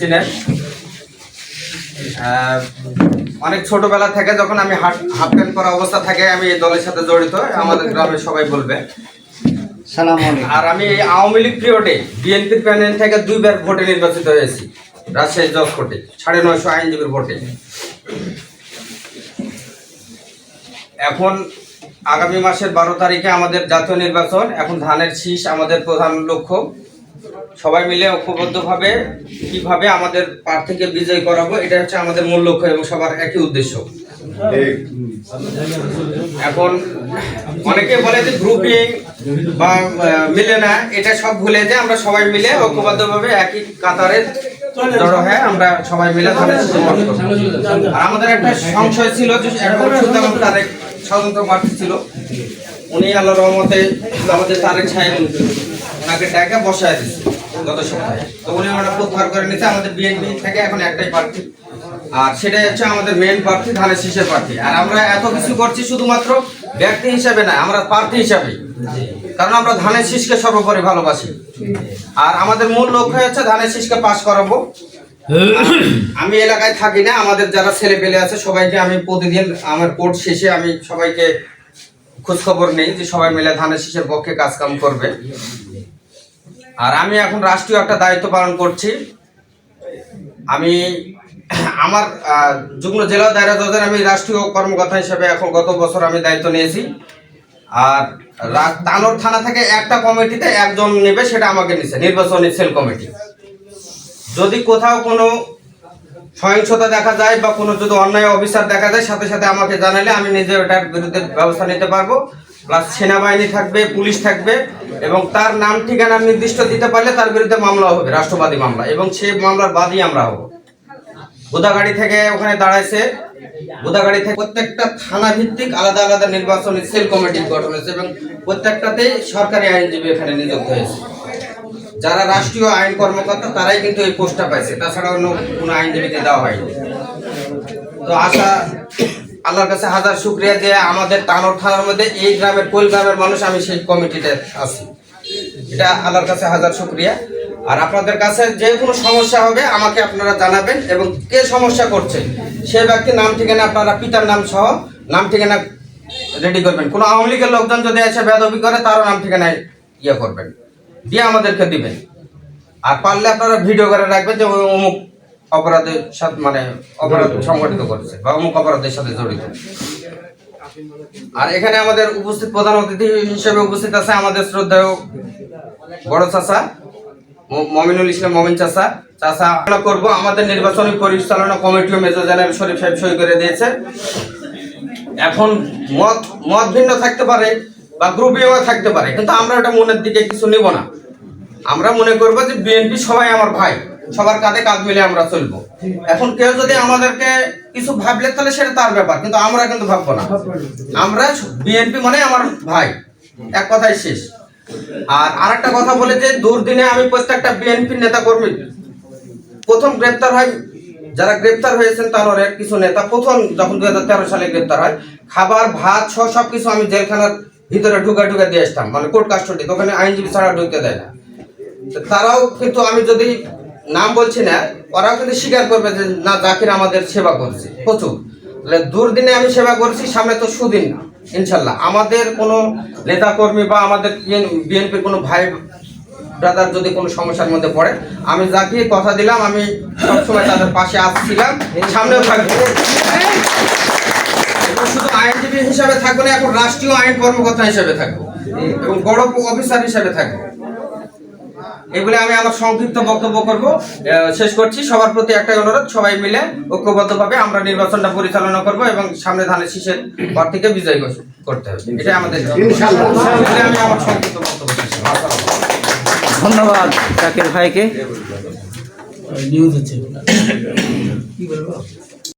চিনেন। অনেক ছোটবেলা থেকে যখন আমি হাফ হাফ প্যান্ট করা অবস্থা থাকে আমি এই দলের সাথে জড়িত আমাদের গ্রামে সবাই বলবে। আর আমি এই আওয়ামী লীগ পিরিয়ডে বিএনপির প্যানেল থেকে দুইবার ভোটে নির্বাচিত হয়েছি রাজশাহী জজ কোর্টে সাড়ে নয়শো আইনজীবীর ভোটে। এখন আগামী মাসের বারো তারিখে আমাদের জাতীয় নির্বাচন এখন ধানের শীষ আমাদের প্রধান লক্ষ্য। সবাই মিলে ঐক্যবদ্ধভাবে কীভাবে আমাদের প্রার্থীকে বিজয় করাবো এটা হচ্ছে আমাদের মূল লক্ষ্য এবং সবার একই উদ্দেশ্য। এখন অনেকে বলে যে গ্রুপিং বা মিলে না, এটা সব ভুলে যে আমরা সবাই মিলে ঐক্যবদ্ধভাবে একই কাতারে আমরা সবাই মিলে আমাদের একটা সংশয় ছিল এখন স্বতন্ত্র প্রার্থী ছিল। উনি রহমতে আমাদের তারেক ওনাকে ডাকে বসায় দিচ্ছে গত সপ্তাহে। তো উনি ওটা প্রত্যাহার করে নিচ্ছে আমাদের বিএনপি থেকে এখন একটাই প্রার্থী। আর সেটাই হচ্ছে আমাদের মেন প্রার্থী, ধানের শীষের প্রার্থী। আর আমরা এত কিছু করছি শুধুমাত্র ব্যক্তি হিসাবে না, আমরা প্রার্থী হিসাবে কারণ আমরা ধানের শীষকে সর্বোপরি ভালোবাসি। আর আমাদের মূল লক্ষ্য হচ্ছে ধানের শীষকে পাশ করাবো। আমি এলাকায় থাকি না, আমাদের যারা ছেলে পেলে আছে, সবাইকে আমি প্রতিদিন আমার কোর্ট শেষে আমি সবাইকে খোঁজখবর নেই যে সবাই মিলে ধানের শীষের পক্ষে কাজকাম করবে। আর আমি এখন রাষ্ট্রীয় একটা দায়িত্ব পালন করছি। আমি আমার যুগ্ম জেলা দায়রা জজের আমি রাষ্ট্রীয় কর্মকর্তা হিসেবে এখন গত বছর আমি দায়িত্ব নিয়েছি। আর তানোর থানা থেকে একটা কমিটিতে একজন নেবে, সেটা আমাকে নিচ্ছে নির্বাচনী সেল কমিটি। যদি কোথাও কোনো সহিংসতা দেখা যায় বা কোনো যদি অন্যায় অফিসার দেখা যায়, সাথে সাথে আমাকে জানালে আমি নিজে ওটার বিরুদ্ধে ব্যবস্থা নিতে পারব। প্লাস সেনাবাহিনী থাকবে, পুলিশ থাকবে এবং তার নাম ঠিকানা নির্দিষ্ট দিতে পারলে তার বিরুদ্ধে মামলা হবে, রাষ্ট্রবাদী মামলা এবং সেই মামলার বাদী আমরা হব। বুদাগাড়ি থেকে ওখানে দাঁড়াইছে। বুদাগাড়ি থেকে প্রত্যেকটা থানা ভিত্তিক আলাদা আলাদা নির্বাচনী সেল কমিটি গঠন হয়েছে এবং প্রত্যেকটাতেই সরকারি আইনজীবী এখানে নিযুক্ত হয়েছে। যারা রাষ্ট্রীয় আইন কর্মকর্তা, তারাই কিন্তু এই পোস্টটা পাইছে। তাছাড়া অন্য কোনো আইনজীবীকে দেওয়া হয়নি। তো আশা আল্লাহর কাছে হাজার শুক্রিয়া যে আমাদের তানোর থানার মধ্যে এই গ্রামের কোল গ্রামের মানুষ আমি সেই কমিটিতে আছি। এটা আল্লাহর কাছে হাজার শুক্রিয়া। আর আপনাদের কাছে যে কোনো সমস্যা হবে আমাকে আপনারা জানাবেন এবং কে সমস্যা করছে সে ব্যক্তি নাম ঠিকানা আপনারা পিতার নাম সহ নাম ঠিকানা রেডি করবেন। কোনো আওয়ামী লীগের লোকজন যদি এসে বেদবি করে, তারও নাম ঠিকানায় ইয়ে করবেন। দিয়ে আমাদেরকে দিবেন। আর পারলে আপনারা ভিডিও করে রাখবেন যে অমুক অপরাধের সাথে মানে অপরাধ সংগঠিত করেছে বা অমুক অপরাধের সাথে জড়িত। আর এখানে আমাদের উপস্থিত প্রধান অতিথি হিসেবে উপস্থিত আছে আমাদের শ্রদ্ধেয় বড় চাষা মমিনুল ইসলাম মমিন চাচা। আমরা করব আমাদের নির্বাচনী পরিচালনা কমিটিও মেজর জেনারেল শরীফ সাহেব সই করে দিয়েছে। এখন মত মত ভিন্ন থাকতে পারে বা গ্রুপিংও থাকতে পারে কিন্তু আমরা ওটা মনের দিকে কিছু নিব না। আমরা মনে করব যে বিএনপি সবাই আমার ভাই। সবার কাঁধে কাঁধ মিলে আমরা চলবো। এখন কেউ যদি আমাদেরকে কিছু ভাবলে তাহলে সেটা তার ব্যাপার, কিন্তু আমরা কিন্তু ভাববো না। আমরা বিএনপি মানে আমার ভাই। এক কথাই শেষ। আর আরেকটা কথা বলে যে, দুর্দিনে আমি প্রত্যেকটা বিএনপি নেতা কর্মী প্রথম গ্রেপ্তার হয়, যারা গ্রেপ্তার হয়েছেন তানোরের কিছু নেতা, প্রথম যখন দুই হাজার তেরো সালে গ্রেপ্তার হয়, খাবার, ভাত সহ সব কিছু আমি জেলখানার ভিতরে ঢুকা ঢুকা দিয়ে আসতাম মানে কোর্ট কাস্টডি ওখানে আইনজীবী ছাড়া ঢুকতে দেয় না। তারাও কিন্তু আমি যদি নাম বলছি না, ওরাও কিন্তু স্বীকার করবে যে, না, জাকির আমাদের সেবা করছে। প্রচুর। তাহলে দুর্দিনে আমি সেবা করছি, সামনে তো সুদিন না, ইনশাল্লাহ। আমাদের কোনো নেতা কর্মী বা আমাদের বিএনপির কোনো ভাই ব্রাদার যদি কোনো সমস্যার মধ্যে পড়ে, আমি যাকে কথা দিলাম, আমি সবসময় তাদের পাশে আসছিলাম, সামনেও থাকব। শুধু আইনজীবী হিসাবে থাকব না, এখন রাষ্ট্রীয় আইন কর্মকর্তা হিসাবে থাকব। এবং বড় অফিসার হিসাবে থাকব। এগুলো আমি আমার সংক্ষিপ্ত বক্তব্য করব। শেষ করছি। সবার প্রতি একটাই অনুরোধ সবাই মিলে ঐক্যবদ্ধভাবে আমরা নির্বাচনটা পরিচালনা করব এবং সামনে ধানের শীষের পর থেকে বিজয় করতে হবে। এটাই আমাদের আমি আমার সংক্ষিপ্ত বক্তব্য। ধন্যবাদ জাকির ভাইকে। নিউজ হচ্ছে কি বলব?